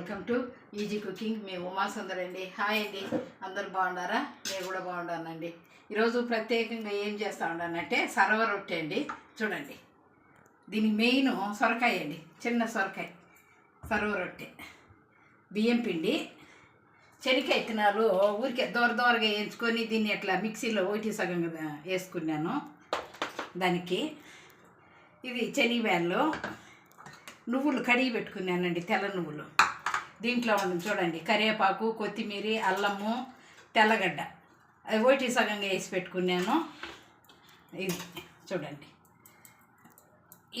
Welcome to easy cooking. మీ ఉమా సుందర్ అండి hi అండి. అందరు బాగున్నారా? నేను కూడా బాగున్నానండి. ఈరోజు ప్రత్యేకంగా ఏం చేస్తా ఉన్నానంటే సరవ రొట్టె అండి. చూడండి. దీని మెయిన్ సొరకాయ అండి. చిన్న సొరకాయ. సరవ రొట్టె. బియ్యం పిండి శనికాయ విత్తనాలు ఊరికే దూర దూరగా వేయించుకొని దీన్ని అట్లా మిక్సీలో ఒకటి సగం వేసుకున్నాను. దానికి ఇది శనివేళ్ళు నువ్వులు కడిగి పెట్టుకున్నానండి తెల్ల నువ్వులు. దీంట్లో ఉంది చూడండి కరివేపాకు కొత్తిమీర అల్లము తెల్లగడ్డ. అది ఒకటి సగంగా వేసి పెట్టుకున్నాను. ఇది చూడండి.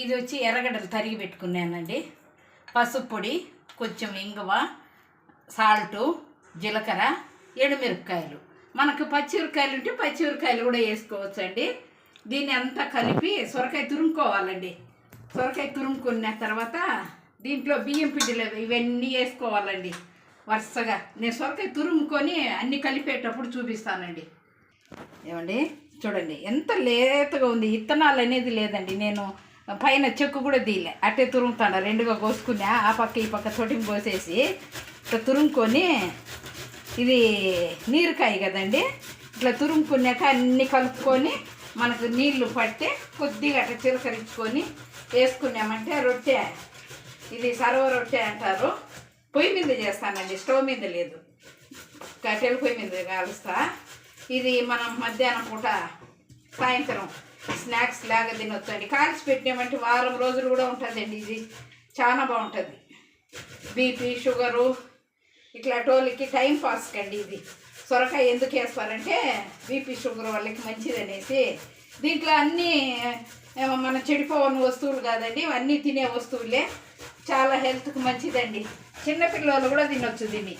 ఇది వచ్చి ఎర్రగడ్డలు తరిగి పెట్టుకున్నానండి. పసుపు పొడి కొంచెం ఇంగువ సాల్టు జీలకర్ర ఎండుమిరపకాయలు. మనకు పచ్చిమిరపకాయలు ఉంటే పచ్చిమిరపకాయలు కూడా వేసుకోవచ్చండి. దీన్ని అంతా కలిపి సొరకాయ తురుముకోవాలండి. సొరకాయ తురుముకున్న తర్వాత దీంట్లో బియ్యం పిండిలు ఇవన్నీ వేసుకోవాలండి. వరుసగా. నేను సొరకాయ తురుముకొని అన్నీ కలిపేటప్పుడు చూపిస్తానండి. ఏమండి? చూడండి. ఎంత లేతగా ఉంది. ఇత్తనాలు అనేది లేదండి. నేను పైన చెక్కు కూడా తీయలే. అట్టే తురుముతాను. రెండుగా కోసుకున్నా ఆ పక్క ఈ పక్క తొటిని కోసేసి ఇట్లా తురుముకొని ఇది నీరుకాయ కదండి? ఇట్లా తురుముకున్నాక అన్నీ కలుపుకొని మనకు నీళ్ళు పట్టి కొద్దిగా అట్లా చిలకరించుకొని వేసుకున్నామంటే రొట్టె ఇది సర్వ రొట్టె అంటారు. పొయ్యి మీద చేస్తానండి స్టవ్ మీద లేదు. కట్టెల పొయ్యి మీద కాలుస్తా. ఇది మనం మధ్యాహ్నం పూట సాయంత్రం స్నాక్స్ లాగా తినొచ్చండి. కాల్చి పెట్టినామంటే వారం రోజులు కూడా ఉంటుందండి ఇది. చాలా బాగుంటుంది. బీపీ షుగరు ఇట్లా టోళ్ళకి టైం పాస్ కండి ఇది. సొరకాయ ఎందుకు వేస్తారంటే బీపీ షుగర్ వాళ్ళకి మంచిదనేసి దీంట్లో అన్నీ మన చెడిపోవని వస్తువులు కాదండి ఇవన్నీ తినే వస్తువులే. చాలా హెల్త్కి మంచిదండి. చిన్నపిల్లలు కూడా తినొచ్చు దీన్ని.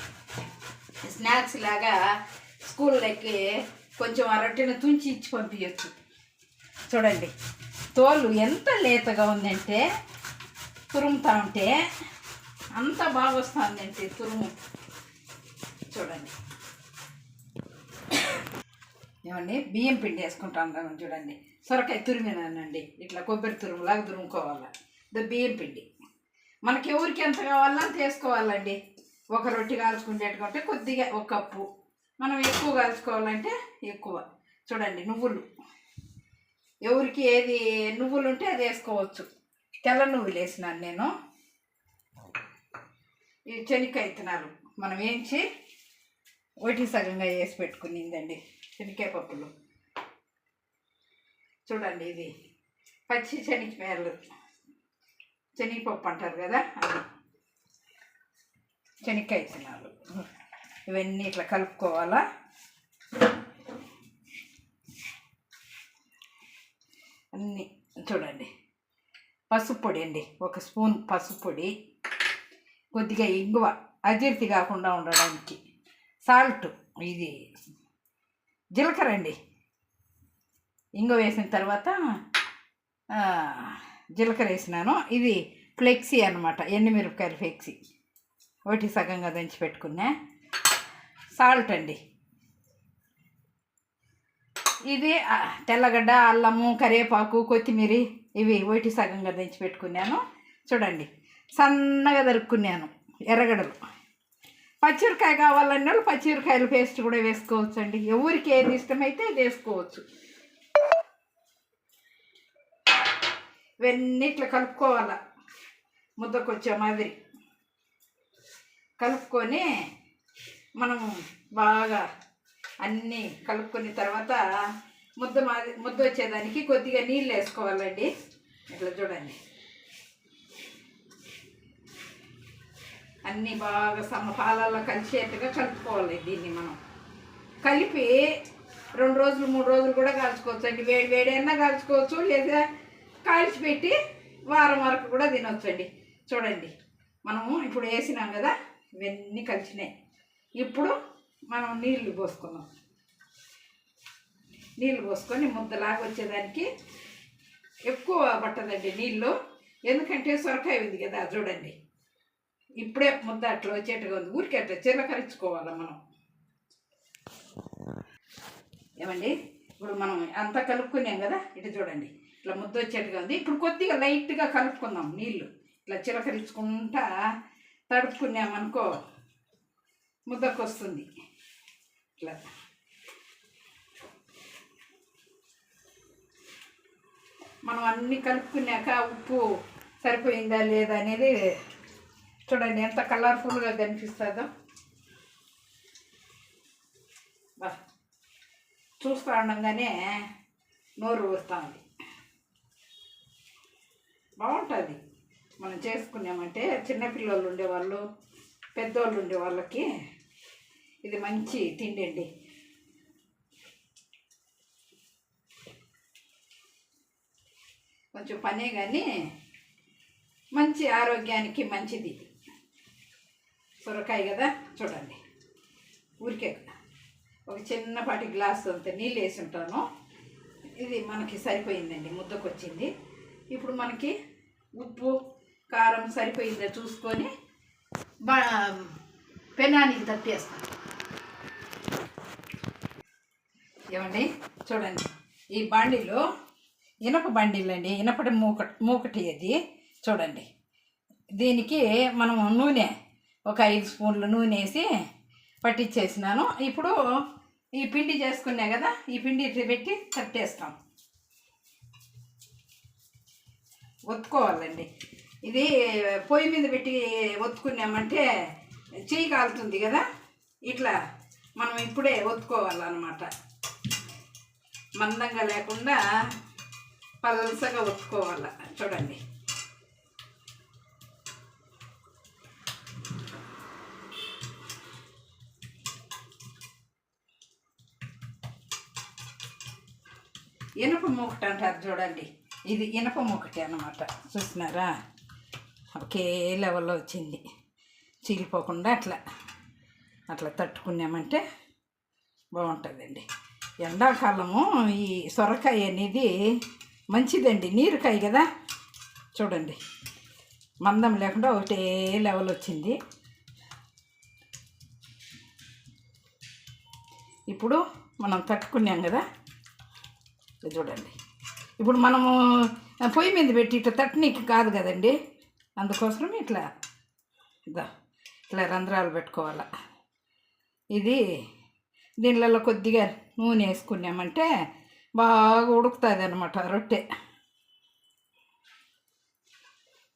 స్నాక్స్ లాగా స్కూళ్ళకి కొంచెం ఆ రొట్టెను తుంచి ఇచ్చి పంపించచ్చు చూడండి. తోలు ఎంత లేతగా ఉందంటే తురుముతా ఉంటే అంత బాగా వస్తుందంటే తురుము. చూడండి. ఏమండి? బియ్యం పిండి వేసుకుంటాం చూడండి. సొరకాయ తురిమినానండి. ఇట్లా కొబ్బరి తురుములాగా తురుముకోవాలి. ద బియ్యం పిండి. మనకి ఎవరికి ఎంత కావాలో అంత వేసుకోవాలండి. ఒక రొట్టె కాల్చుకునేటంటే కొద్దిగా ఒక కప్పు. మనం ఎక్కువ కాల్చుకోవాలంటే ఎక్కువ. చూడండి నువ్వులు. ఎవరికి ఏది నువ్వులు ఉంటే అది వేసుకోవచ్చు. తెల్ల నువ్వులు వేసినాను నేను. ఈ చెనిక్కాయ విత్తనాలు మనం వేయించి ఒకటి సగంగా వేసి పెట్టుకునిందండి శనక్కాయ పప్పులు. చూడండి ఇది. పచ్చి శనగపాయలు శనగపప్పు అంటారు కదా? అది. శనక్కాయ విత్తనాలు ఇవన్నీ ఇట్లా కలుపుకోవాలా? అన్నీ చూడండి. పసుపు పొడి అండి. ఒక స్పూన్ పసుపు పొడి. కొద్దిగా ఇంగువ అజీర్తి కాకుండా ఉండడానికి. సాల్ట్. ఇది జీలకర్ర అండి. ఇంగువ వేసిన తర్వాత జీలకర్ర వేసినాను. ఇది ఫ్లెక్సీ అనమాట ఎండుమిరపకాయలు ఫ్లెక్సీ. ఒకటి సగంగా దంచి పెట్టుకున్నా. సాల్ట్ అండి. ఇది తెల్లగడ్డ అల్లము కరివేపాకు కొత్తిమీర ఇవి ఒకటి సగంగా దంచి పెట్టుకున్నాను. చూడండి సన్నగా దరుక్కున్నాను ఎర్రగడలు. పచ్చిమిరకాయ కావాలన్న వాళ్ళు పచ్చిమిరకాయల పేస్ట్ కూడా వేసుకోవచ్చు అండి ఎవరికి ఏది ఇష్టమైతే అది వేసుకోవచ్చు. ఇవన్నీ ఇట్లా కలుపుకోవాల. ముద్దకొచ్చే మాదిరి. కలుపుకొని మనము బాగా అన్నీ కలుపుకున్న తర్వాత ముద్ద మాది ముద్ద వచ్చేదానికి కొద్దిగా నీళ్ళు వేసుకోవాలండి. ఇట్లా చూడండి. అన్నీ బాగా సమపాలలో కలిసేట్టుగా కలుపుకోవాలి దీన్ని మనం. కలిపి రెండు రోజులు మూడు రోజులు కూడా కాల్చుకోవచ్చు అండి వేడి వేడైనా కాల్చుకోవచ్చు లేదా కాల్చిపెట్టి వారం వరకు కూడా తినొచ్చండి. చూడండి మనము ఇప్పుడు వేసినాం కదా ఇవన్నీ కలిసినాయి ఇప్పుడు మనం నీళ్ళు పోసుకున్నాం నీళ్ళు పోసుకొని ముద్దలాగా వచ్చేదానికి ఎక్కువ పట్టదండి నీళ్ళు. ఎందుకంటే సొరకాయ ఉంది కదా చూడండి. ఇప్పుడే ముద్ద అట్లా వచ్చేట్టుగా ఉంది. ఊరికే అట్లా చిరకరించుకోవాలి మనం. ఏమండి? ఇప్పుడు మనం అంతా కలుపుకున్నాం కదా ఇటు చూడండి. ఇట్లా ముద్ద వచ్చేట్టుగా ఉంది. ఇప్పుడు కొద్దిగా లైట్గా కలుపుకుందాం నీళ్ళు ఇట్లా చిలకరించుకుంటా తడుపుకున్నామనుకో ముద్దకు వస్తుంది ఇట్లా. మనం అన్నీ కలుపుకున్నాక ఉప్పు సరిపోయిందా లేదా అనేది చూడండి ఎంత కలర్ఫుల్గా కనిపిస్తుందో. చూస్తూ ఉండగానే నోరు ఊరుతుంది బాగుంటుంది. మనం చేసుకున్నామంటే చిన్నపిల్లలు ఉండేవాళ్ళు పెద్దోళ్ళు ఉండే వాళ్ళకి ఇది మంచి తిండి అండి. కొంచెం పనే కానీ మంచి ఆరోగ్యానికి మంచిది. సొరకాయ కదా చూడండి. ఊరికే ఒక చిన్నపాటి గ్లాస్ అంత నీళ్ళు వేసి ఉంటాను. ఇది మనకి సరిపోయిందండి ముద్దకు వచ్చింది ఇప్పుడు మనకి ఉప్పు కారం సరిపోయిందో చూసుకొని బా పెనానికి తట్టేస్తాం ఏమండి? చూడండి. ఈ బండిలో ఇనప బండిలు అండి ఇనపటి మూక మూకటి అది. చూడండి. దీనికి మనం నూనె ఒక ఐదు స్పూన్లు నూనె వేసి పట్టించేసినాను ఇప్పుడు ఈ పిండి చేసుకున్నా కదా ఈ పిండి ఇట్లా పెట్టి తట్టేస్తాం. ఒత్తుకోవాలండి. ఇది పొయ్యి మీద పెట్టి ఒత్తుకున్నామంటే చెయ్యి కాలుతుంది కదా ఇట్లా మనం ఇప్పుడే ఒత్తుకోవాలన్నమాట. మందంగా లేకుండా పలసగా ఒత్తుకోవాలి చూడండి. ఇనప మూకటి అంటారు చూడండి. ఇది ఇనప మూకటి అనమాట చూసినారా? ఒకే లెవెల్లో వచ్చింది. చీలిపోకుండా అట్లా అట్లా తట్టుకున్నామంటే బాగుంటుందండి. ఎండాకాలము ఈ సొరకాయ అనేది మంచిదండి. నీరుకాయ కదా? చూడండి. మందం లేకుండా ఒకటే లెవెల్ వచ్చింది. ఇప్పుడు మనం తట్టుకున్నాం కదా? చూడండి. ఇప్పుడు మనము పొయ్యి మీద పెట్టి ఇట్లా తట్టనీకి కాదు కదండి? అందుకోసం ఇట్లా ఇదా ఇట్లా రంధ్రాలు పెట్టుకోవాలి. ఇది దీనిలలో కొద్దిగా నూనె వేసుకున్నామంటే బాగా ఉడుకుతుంది అనమాట రొట్టె.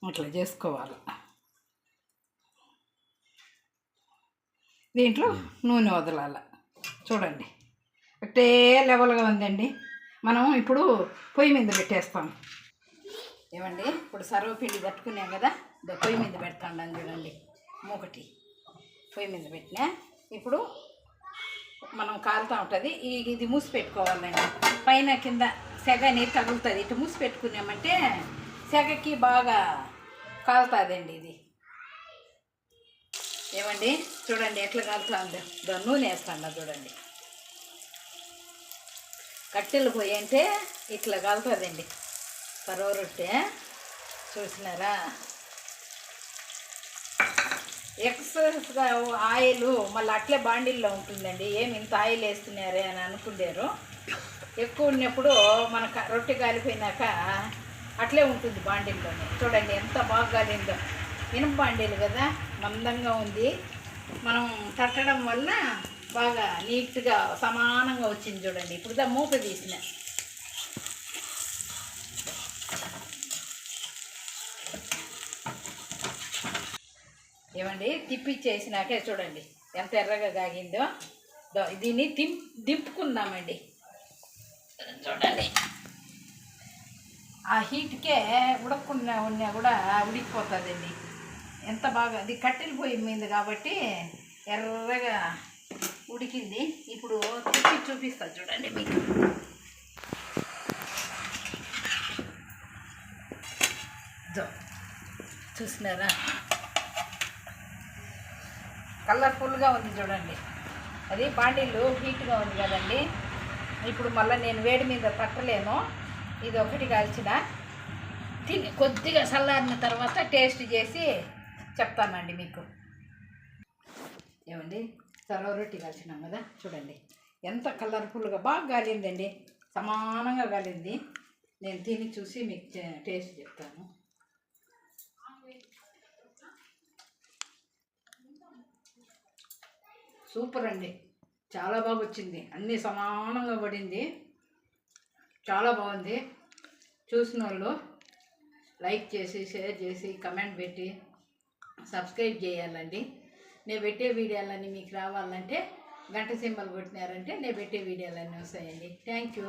అట్లా చేసుకోవాలి. దీంట్లో నూనె వదలాలి. చూడండి. ఒకటే లెవెల్గా ఉందండి. మనం ఇప్పుడు పొయ్యి మీద పెట్టేస్తాం. ఏమండి? ఇప్పుడు సర్వపిండి పట్టుకున్నాం కదా? ఇదో పొయ్యి మీద పెడతాను చూడండి. మూకటి. పొయ్యి మీద పెట్టినా. ఇప్పుడు మనం కాలుతూ ఉంటుంది. ఈ ఇది మూసి పెట్టుకోవాలండి. పైన కింద సెగ అనేది తగులుతుంది. ఇటు మూసి పెట్టుకున్నామంటే సెగకి బాగా కాలుతుందండి ఇది. ఏమండి? చూడండి ఎట్లా కాలుతుంది. నూనె వేస్తాను చూడండి. కట్టెలు పోయి అంటే ఇట్లా కలుతుందండి పరవ రొట్టె. చూసినారా? ఎక్సెస్గా ఆయిల్ మళ్ళీ అట్లే బాండిల్లో ఉంటుందండి. ఏమి ఇంత ఆయిల్ వేస్తున్నారే అని అనుకున్నారు ఎక్కువ ఉన్నప్పుడు మన రొట్టె కాలిపోయినాక అట్లే ఉంటుంది బాండిల్లోనే. చూడండి ఎంత బాగా కాలిందో. ఇనుప బాండీలు కదా మందంగా ఉంది. మనం తట్టడం వల్ల బాగా నీట్గా సమానంగా వచ్చింది చూడండి. ఇప్పుడు దా మూక తీసిన. ఏమండి? తిప్పిచ్చేసినాకే చూడండి. ఎంత ఎర్రగా కాగిందో. దీన్ని తిం దింపుకుందామండి. చూడండి. ఆ హీట్కే ఉడకకుండా ఉన్నా కూడా ఉడికిపోతుందండి. ఎంత బాగా అది కట్టెలు పొయ్యి మీద కాబట్టి ఎర్రగా ఉడికింది. ఇప్పుడు తిప్పి చూపిస్తా చూడండి మీకు. చూసినారా? కలర్ఫుల్గా ఉంది చూడండి. అది బాండీలు హీట్గా ఉంది కదండి. ఇప్పుడు మళ్ళీ నేను వేడి మీద పట్టలేను ఇది ఒకటి కాల్చిన. తిని కొద్దిగా చల్లారిన తర్వాత టేస్ట్ చేసి చెప్తానండి మీకు. ఏమండి? సర్వ రొట్టి కాల్చినాం కదా చూడండి. ఎంత కలర్ఫుల్గా బాగా గాలిందండి సమానంగా గాలింది నేను తిని చూసి మీకు టేస్ట్ చెప్తాను. సూపర్ అండి. చాలా బాగా వచ్చింది. అన్నీ సమానంగా పడింది. చాలా బాగుంది. చూసిన వాళ్ళు లైక్ చేసి షేర్ చేసి కమెంట్ పెట్టి సబ్స్క్రైబ్ చేయాలండి. నేను పెట్టే వీడియోలన్నీ మీకు రావాలంటే గంట సింబల్ కొట్టినారంటే నేను పెట్టే వీడియోలన్నీ వస్తాయండి. Thank you